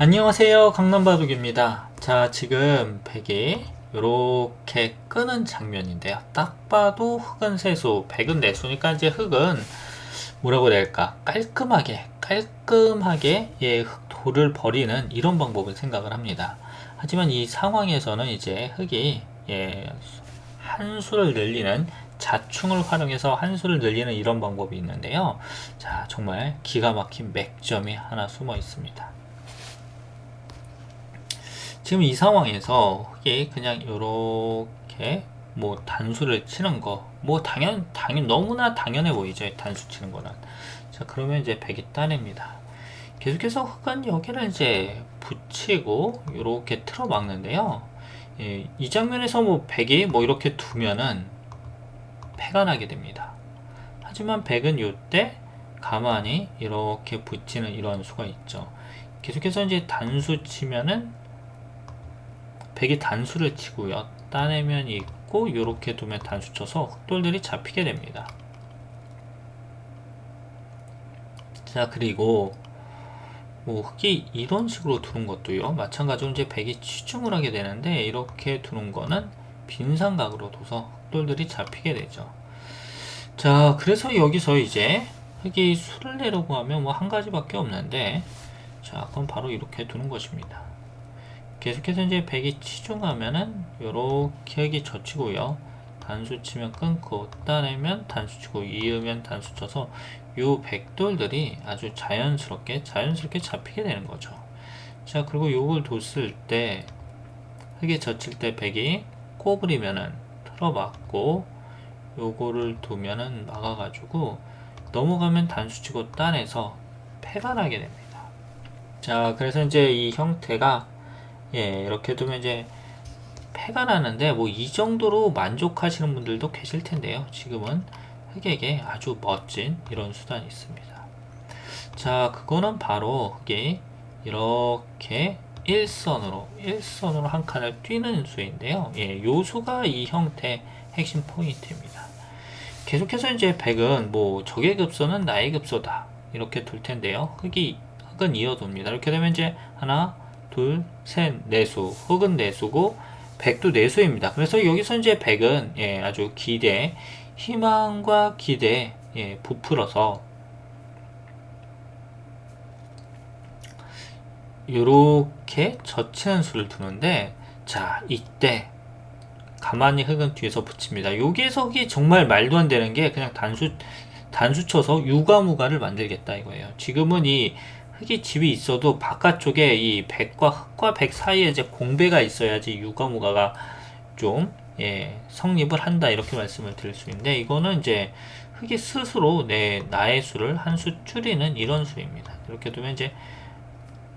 안녕하세요 강남바둑입니다. 자 지금 백이 이렇게 끄는 장면인데요. 딱 봐도 흑은 세수 백은 내수니까 이제 흑은 뭐라고 해야 될까? 깔끔하게 깔끔하게 예 흑도를 버리는 이런 방법을 생각을 합니다. 하지만 이 상황에서는 이제 흑이 예 한 수를 늘리는 자충을 활용해서 한 수를 늘리는 이런 방법이 있는데요. 자 정말 기가 막힌 맥점이 하나 숨어 있습니다 지금 이 상황에서 흑이 그냥 이렇게 뭐 단수를 치는 거 뭐 당연 당연 너무나 당연해 보이죠 단수 치는 거는. 자 그러면 이제 백이 따냅니다. 계속해서 흑은 여기를 이제 붙이고 이렇게 틀어 막는데요. 예, 이 장면에서 뭐 백이 뭐 이렇게 두면은 패가 나게 됩니다. 하지만 백은 이때 가만히 이렇게 붙이는 이런 수가 있죠. 계속해서 이제 단수 치면은 백이 단수를 치고요. 따내면 있고 이렇게 두면 단수 쳐서 흑돌들이 잡히게 됩니다. 자 그리고 뭐 흑이 이런 식으로 두는 것도요. 마찬가지로 이제 백이 치중을 하게 되는데 이렇게 두는 거는 빈삼각으로 둬서 흑돌들이 잡히게 되죠. 자 그래서 여기서 이제 흑이 수를 내려고 하면 뭐 한 가지밖에 없는데 자 그럼 바로 이렇게 두는 것입니다. 계속해서 이제 100이 치중하면은 요렇게 하기 젖히고요. 단수 치면 끊고 따내면 단수 치고 이으면 단수 쳐서 요 백돌들이 아주 자연스럽게 자연스럽게 잡히게 되는 거죠. 자 그리고 요걸 뒀을 때 흙에 젖힐 때 백이 꼬부리면은 틀어막고 요거를 두면은 막아가지고 넘어가면 단수 치고 따내서 패가 나게 됩니다. 자 그래서 이제 이 형태가 예, 이렇게 두면 이제 패가 나는데 뭐 이 정도로 만족하시는 분들도 계실 텐데요. 지금은 흑에게 아주 멋진 이런 수단이 있습니다. 자, 그거는 바로 흑이 이렇게 일선으로 일선으로 한 칸을 뛰는 수인데요. 예, 요 수가 이 형태 핵심 포인트입니다. 계속해서 이제 백은 뭐 적의 급소는 나의 급소다 이렇게 둘 텐데요. 흑이 흑은 이어둡니다. 이렇게 되면 이제 하나 둘, 셋, 내수. 흑은 내수고 백도 내수입니다. 그래서 여기서 이제 백은 예, 아주 기대, 희망과 기대 예, 부풀어서 이렇게 젖히는 수를 두는데 자 이때 가만히 흑은 뒤에서 붙입니다. 여기에서 흑이 정말 말도 안 되는 게 그냥 단수 단수 쳐서 유가무가를 만들겠다 이거예요. 지금은 이 흙이 집이 있어도 바깥쪽에 이 백과 흙과 백 사이에 이제 공배가 있어야지 육아무가가 좀 예, 성립을 한다 이렇게 말씀을 드릴 수 있는데 이거는 이제 흙이 스스로 내 나의 수를 한 수 줄이는 이런 수입니다. 이렇게 두면 이제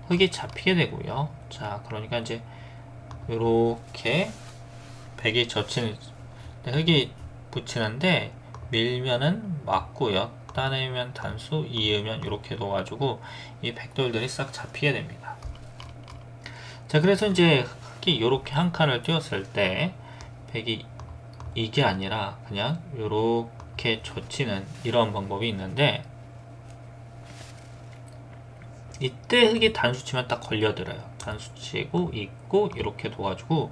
흙이 잡히게 되고요. 자, 그러니까 이제 이렇게 백이 젖히는 흙이 붙이는데 밀면은 맞고요. 따내면 단수, 이으면 이렇게 넣어가지고 이 백돌들이 싹 잡히게 됩니다. 자, 그래서 이제 흑이 이렇게 한 칸을 띄웠을 때 백이 이게 아니라 그냥 이렇게 젖히는 이런 방법이 있는데 이때 흑이 단수 치면 딱 걸려들어요. 단수 치고 있고 이렇게 둬가지고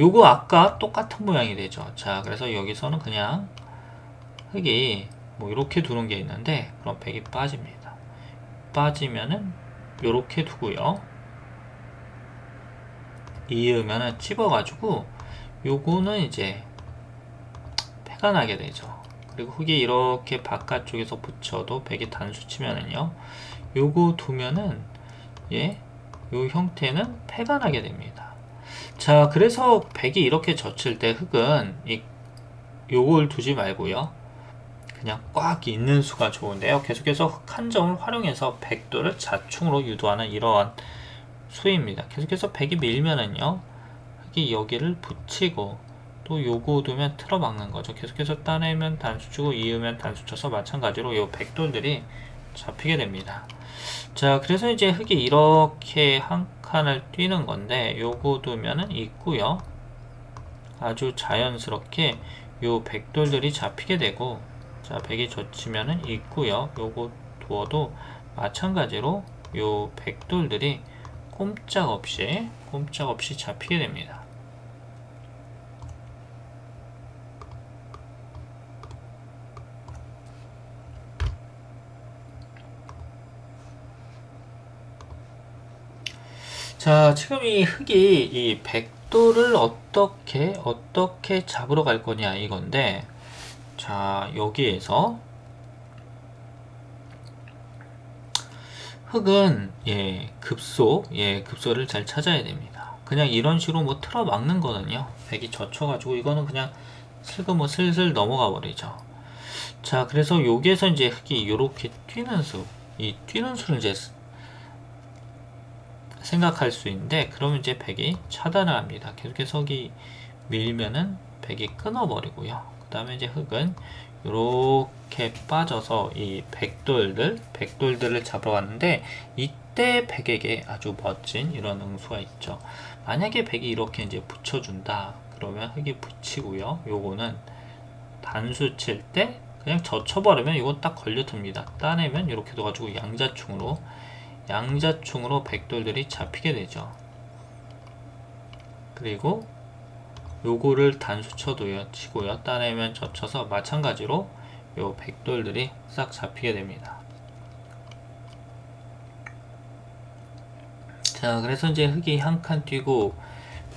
요거 아까 똑같은 모양이 되죠. 자, 그래서 여기서는 그냥 흑이 뭐 이렇게 두는 게 있는데 그럼 100이 빠집니다. 빠지면은 이렇게 두고요. 이으면은 찝어가지고 요거는 이제 패가 나게 되죠. 그리고 흙이 이렇게 바깥쪽에서 붙여도 100이 단수 치면은요. 요거 두면은 예, 요 형태는 패가 나게 됩니다. 자, 그래서 100이 이렇게 젖힐 때 흙은 이 요걸 두지 말고요. 그냥 꽉 있는 수가 좋은데요. 계속해서 흑 한 점을 활용해서 백도를 자충으로 유도하는 이러한 수입니다. 계속해서 백이 밀면은요. 흑이 여기를 붙이고 또 요거 두면 틀어 막는 거죠. 계속해서 따내면 단수 주고 이으면 단수 쳐서 마찬가지로 요 백돌들이 잡히게 됩니다. 자, 그래서 이제 흑이 이렇게 한 칸을 뛰는 건데 요거 두면은 있고요. 아주 자연스럽게 요 백돌들이 잡히게 되고 자, 100이 젖히면은 있고요. 요거 두어도 마찬가지로 요 백돌들이 꼼짝없이 꼼짝없이 잡히게 됩니다. 자, 지금 이 흑이 이 백도를 어떻게 어떻게 잡으러 갈 거냐 이건데 자, 여기에서 흑은 예, 급소, 예, 급소를 잘 찾아야 됩니다. 그냥 이런 식으로 뭐 틀어 막는 거는요. 백이 젖혀가지고 이거는 그냥 뭐 슬슬 넘어가 버리죠. 자, 그래서 여기에서 이제 흑이 이렇게 뛰는 수, 이 뛰는 수를 이제 생각할 수 있는데 그러면 이제 백이 차단을 합니다. 계속해서 흑이 밀면은 백이 끊어버리고요. 그 다음에 이제 흑은 이렇게 빠져서 이 백돌들, 백돌들을 잡으러 갔는데 이때 백에게 아주 멋진 이런 응수가 있죠. 만약에 백이 이렇게 이제 붙여준다. 그러면 흑이 붙이고요. 요거는 단수 칠 때 그냥 젖혀버리면 이건 딱 걸려듭니다. 따내면 이렇게 돼가지고 양자충으로 양자충으로 백돌들이 잡히게 되죠. 그리고 요거를 단수 쳐도요, 치고요, 따내면 젖혀서 마찬가지로 요 백돌들이 싹 잡히게 됩니다. 자, 그래서 이제 흑이 한 칸 뛰고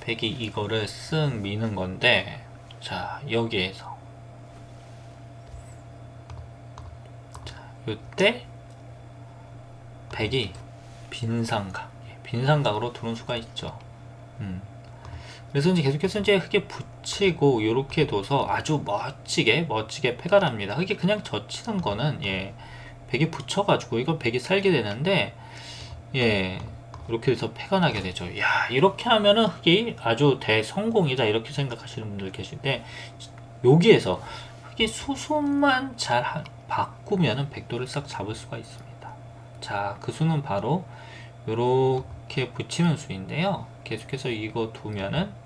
백이 이거를 쓱 미는 건데, 자, 여기에서. 자, 요때 백이 빈상각, 예, 빈상각으로 들어올 수가 있죠. 음. 그래서 이제 계속해서 이제 흙에 붙이고 이렇게 둬서 아주 멋지게 멋지게 패가 납니다. 흙이 그냥 젖히는 거는 예 백이 붙여가지고 이거 백이 살게 되는데 예 이렇게 해서 패가 나게 되죠. 야 이렇게 하면은 흙이 아주 대성공이다 이렇게 생각하시는 분들 계신데 여기에서 흙이 수순만 잘 하- 바꾸면은 백도를 싹 잡을 수가 있습니다. 자, 그 수는 바로 이렇게 붙이는 수인데요. 계속해서 이거 두면은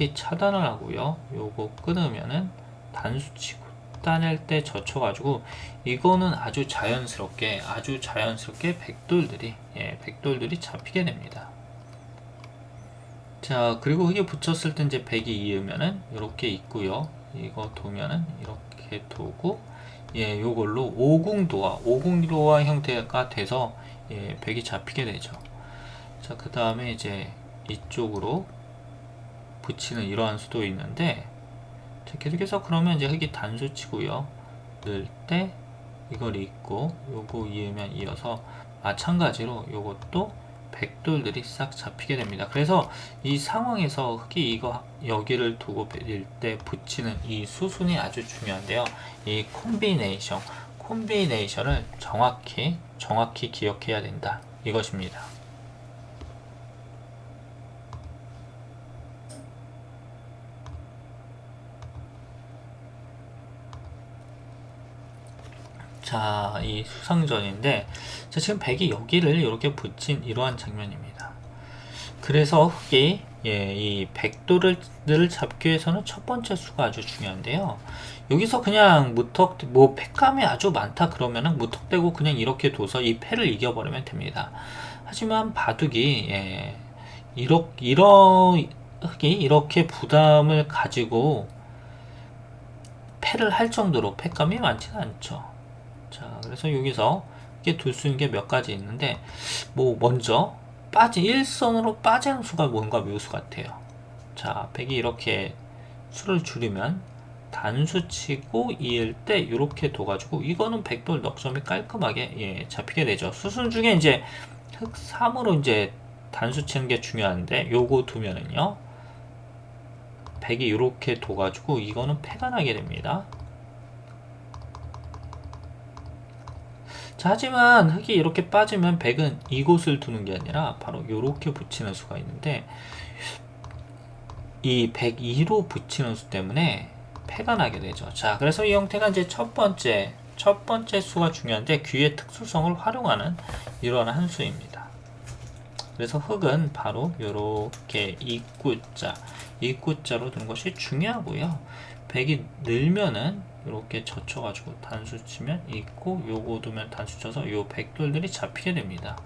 이렇게 차단을 하고요. 요거 끊으면은 단수치고 따낼 때 젖혀가지고 이거는 아주 자연스럽게 아주 자연스럽게 백돌들이 예 백돌들이 잡히게 됩니다. 자 그리고 이게 붙였을 때 이제 백이 이으면은 이렇게 있고요. 이거 두면은 이렇게 두고 예 요걸로 오궁도화 오궁도화 형태가 돼서 예 백이 잡히게 되죠. 자그 다음에 이제 이쪽으로 붙이는 이러한 수도 있는데 자, 계속해서 그러면 이제 흙이 단수 치고요. 넣을 때 이걸 잊고 요거 이으면 이어서 마찬가지로 요것도 백돌들이 싹 잡히게 됩니다. 그래서 이 상황에서 흙이 이거 여기를 두고 밀때 붙이는 이 수순이 아주 중요한데요. 이 콤비네이션, 콤비네이션을 정확히 정확히 기억해야 된다. 이것입니다. 자, 이 수상전인데, 자, 지금 백이 여기를 이렇게 붙인 이러한 장면입니다. 그래서 흑이, 예, 이 백도를 늘 잡기 위해서는 첫 번째 수가 아주 중요한데요. 여기서 그냥 무턱, 뭐, 팩감이 아주 많다 그러면은 무턱대고 그냥 이렇게 둬서 이 패를 이겨버리면 됩니다. 하지만 바둑이, 예, 이렇게, 이런, 흑이 이렇게 부담을 가지고 패를 할 정도로 패감이 많지는 않죠. 자, 그래서 여기서 이게 둘 수 있는 게 몇 가지 있는데, 뭐, 먼저, 빠지, 일선으로 빠지는 수가 뭔가 묘수 같아요. 자, 백이 이렇게 수를 줄이면, 단수 치고 이을 때, 이렇게 둬가지고, 이거는 백돌 넉점이 깔끔하게, 예, 잡히게 되죠. 수순 중에 이제, 흑 3으로 이제 단수 치는 게 중요한데, 요거 두면은요, 백이 이렇게 둬가지고, 이거는 패가 나게 됩니다. 자, 하지만 흙이 이렇게 빠지면 백은 이곳을 두는 게 아니라 바로 이렇게 붙이는 수가 있는데 이 102로 붙이는 수 때문에 패가 나게 되죠. 자, 그래서 이 형태가 이제 첫 번째 첫 번째 수가 중요한데 귀의 특수성을 활용하는 이러한 한 수입니다. 그래서 흙은 바로 이렇게 입구자, 입구자로 두는 것이 중요하고요. 백이 늘면은 이렇게 젖혀가지고 단수 치면 있고 요거 두면 단수 쳐서 요 백돌들이 잡히게 됩니다.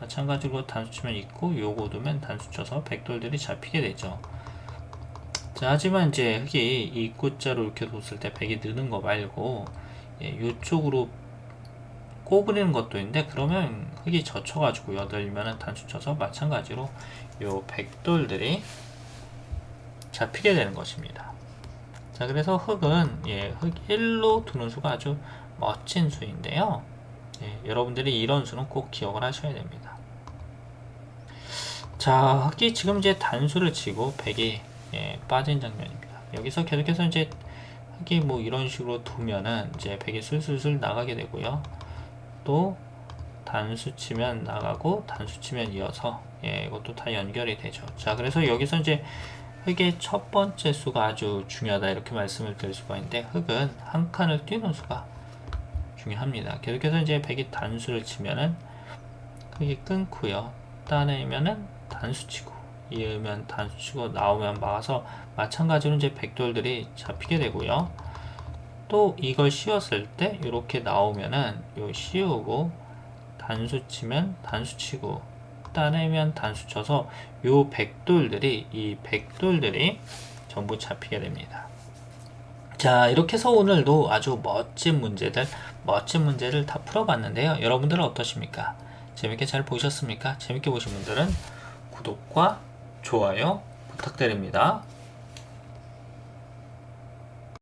마찬가지로 단수 치면 있고 요거 두면 단수 쳐서 백돌들이 잡히게 되죠. 자, 하지만 이제 흙이 이 입구자로 이렇게 뒀을 때 백이 느는 거 말고 예, 이쪽으로 꼬부리는 것도 있는데 그러면 흙이 젖혀가지고 여덟이면은 단수 쳐서 마찬가지로 요 백돌들이 잡히게 되는 것입니다. 자, 그래서 흙은 예, 흙 1로 두는 수가 아주 멋진 수인데요. 예, 여러분들이 이런 수는 꼭 기억을 하셔야 됩니다. 자, 흙이 지금 이제 단수를 치고 백이 예, 빠진 장면입니다. 여기서 계속해서 이제 흙이 뭐 이런 식으로 두면은 이제 백이 슬슬슬 나가게 되고요. 또 단수 치면 나가고 단수 치면 이어서 예, 이것도 다 연결이 되죠. 자, 그래서 여기서 이제 흙의 첫 번째 수가 아주 중요하다 이렇게 말씀을 드릴 수가 있는데 흙은 한 칸을 뛰는 수가 중요합니다. 계속해서 이제 백이 단수를 치면은 흙이 끊고요. 따내면은 단수 치고 이으면 단수 치고 나오면 막아서 마찬가지로 이제 백돌들이 잡히게 되고요. 또 이걸 씌웠을 때 이렇게 나오면은 요 씌우고 단수 치면 단수 치고 따내면 단수 쳐서 요 백돌들이 이 백돌들이 전부 잡히게 됩니다. 자 이렇게 해서 오늘도 아주 멋진 문제들 멋진 문제를 다 풀어봤는데요. 여러분들은 어떠십니까? 재밌게 잘 보셨습니까? 재밌게 보신 분들은 구독과 좋아요 부탁드립니다.